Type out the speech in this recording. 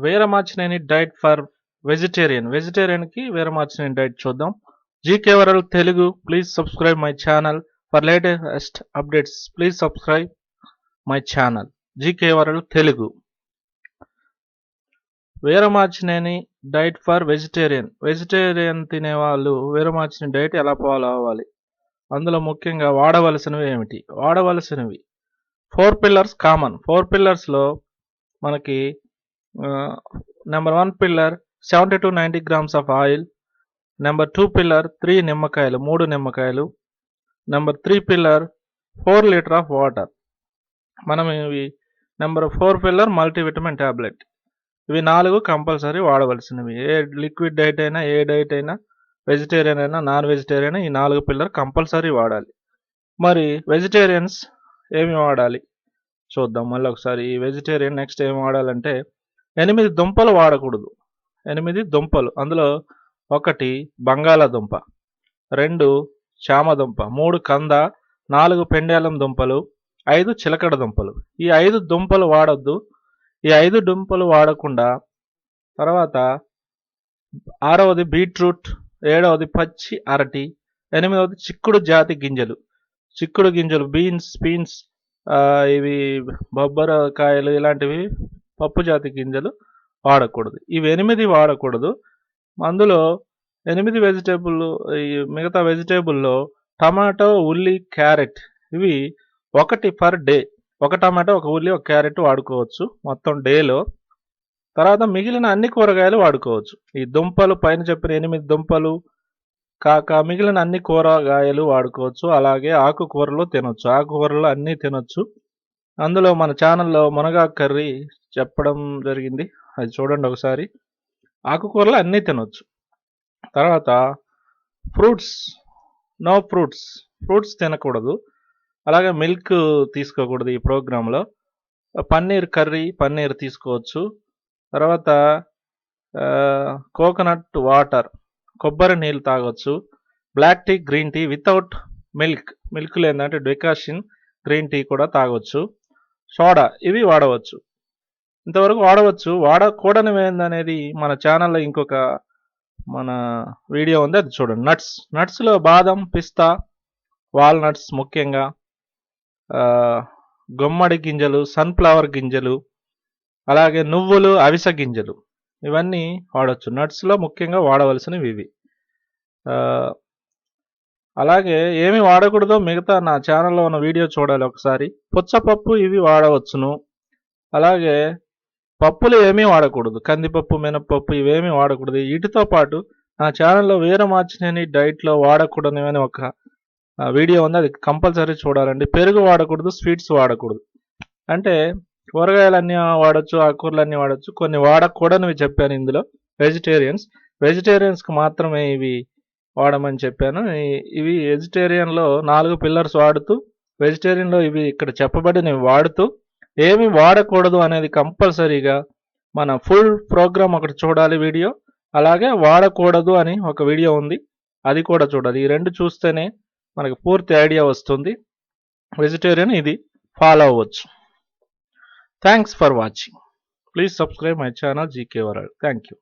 Veeramachaneni diet for vegetarian. వెజిటేరియన్కి Veeramachaneni diet చూద్దాం. GK world Telugu please subscribe my channel. For latest updates please subscribe my channel. GK world Telugu. Veeramachaneni diet for vegetarian. Vegetarian తినేవాళ్ళు Veeramachaneni diet ఎలా follow అవ్వాలి? అందులో ముఖ్యంగా వాడవలసినవి ఏమిటి? వాడవలసినవి. Four pillars common. Four పిల్లర్స్లో మనకి number one pillar seventy to ninety grams of oil. Number two pillar three నిమ్మకాయలు మూడు నిమ్మకాయలు. Number three pillar four litre of water. మనం ఇవి number four pillar multivitamin tablet ఇవి నాలుగు కంపల్సరీ వాడవలసినవి. ఏ లిక్విడ్ డైట్ అయినా ఏ డైట్ అయినా వెజిటేరియన్ అయినా నాన్ వెజిటేరియన్ ఈ నాలుగు పిల్లర్ కంపల్సరీ వాడాలి. మరి వెజిటేరియన్స్ ఏమి వాడాలి? చూద్దాం. మళ్ళీ ఒకసారి ఈ వెజిటేరియన్ నెక్స్ట్ ఏం వాడాలంటే ఎనిమిది దుంపలు వాడకూడదు. ఎనిమిది దుంపలు. అందులో ఒకటి బంగాళాదుంప రెండు చామదుంప మూడు కంద నాలుగు పెండేలం దుంపలు ఐదు చిలకడ దుంపలు. ఈ ఐదు దుంపలు వాడొద్దు. ఈ ఐదు దుంపలు వాడకుండా తర్వాత ఆరవది బీట్రూట్ ఏడవది పచ్చి అరటి ఎనిమిదవది చిక్కుడు జాతి గింజలు. చిక్కుడు గింజలు బీన్స్ బీన్స్ ఇవి బొబ్బరకాయలు ఇలాంటివి పప్పు జాతి గింజలు వాడకూడదు. ఇవి ఎనిమిది వాడకూడదు. అందులో ఎనిమిది వెజిటేబుల్ ఈ మిగతా వెజిటేబుల్లో టమాటో ఉల్లి క్యారెట్ ఇవి ఒకటి పర్ డే ఒక టమాటో ఒక ఉల్లి ఒక క్యారెట్ వాడుకోవచ్చు మొత్తం డేలో తర్వాత మిగిలిన అన్ని కూరగాయలు వాడుకోవచ్చు. ఈ దుంపలు పైన చెప్పిన ఎనిమిది దుంపలు కాక మిగిలిన అన్ని కూరగాయలు వాడుకోవచ్చు. అలాగే ఆకుకూరలు తినొచ్చు. ఆకుకూరలు అన్నీ తినొచ్చు. అందులో మన ఛానల్లో మునగాకు కర్రీ చెప్పడం జరిగింది. అది చూడండి ఒకసారి. ఆకుకూరలు అన్నీ తినొచ్చు. తర్వాత ఫ్రూట్స్. No fruits. ఫ్రూట్స్ తినకూడదు. అలాగే మిల్క్ తీసుకోకూడదు ఈ ప్రోగ్రాంలో. పన్నీర్ కర్రీ పన్నీర్ తీసుకోవచ్చు. తర్వాత కోకోనట్ వాటర్ కొబ్బరి నీళ్ళు తాగొచ్చు. Black tea green tea without milk. Milk లేదంటే డెకాషన్ గ్రీన్ టీ కూడా తాగొచ్చు. సోడా ఇవి వాడవచ్చు. ఇంతవరకు వాడవచ్చు. వాడకూడనివి ఏందనేది మన ఛానల్లో ఇంకొక మన వీడియో ఉంది. అది చూడండి. నట్స్. నట్స్లో బాదం పిస్తా వాల్నట్స్ ముఖ్యంగా గుమ్మడి గింజలు సన్ఫ్లవర్ గింజలు అలాగే నువ్వులు అవిసె గింజలు ఇవన్నీ వాడచ్చు. నట్స్లో ముఖ్యంగా వాడవలసినవి ఇవి. అలాగే ఏమి వాడకూడదో మిగతా నా ఛానల్లో ఉన్న వీడియో చూడాలి ఒకసారి. పుచ్చపప్పు ఇవి వాడవచ్చును. అలాగే పప్పులు ఏమీ వాడకూడదు. కందిపప్పు మినపప్పు ఇవేమీ వాడకూడదు. వీటితో పాటు నా ఛానల్లో వీరమాచినేని డైట్లో వాడకూడనివని ఒక వీడియో ఉంది. అది కంపల్సరీ చూడాలండి. పెరుగు వాడకూడదు స్వీట్స్ వాడకూడదు. అంటే కూరగాయలన్నీ వాడచ్చు ఆకుకూరలన్నీ వాడచ్చు. కొన్ని వాడకూడనివి చెప్పాను ఇందులో. వెజిటేరియన్స్. వెజిటేరియన్స్కి మాత్రమే ఇవి వాడమని చెప్పాను. ఇవి వెజిటేరియన్లో నాలుగు పిల్లర్స్ వాడుతూ వెజిటేరియన్లో ఇవి ఇక్కడ చెప్పబడినవి వాడుతూ ఏమి వాడకూడదు అనేది కంపల్సరీగా మన ఫుల్ ప్రోగ్రామ్ ఒకటి చూడాలి వీడియో. అలాగే వాడకూడదు అని ఒక వీడియో ఉంది. అది కూడా చూడాలి. ఈ రెండు చూస్తేనే మనకి పూర్తి ఐడియా వస్తుంది. వెజిటేరియన్ ఇది ఫాలో అవ్వచ్చు. Thanks for watching please subscribe my channel GK world thank you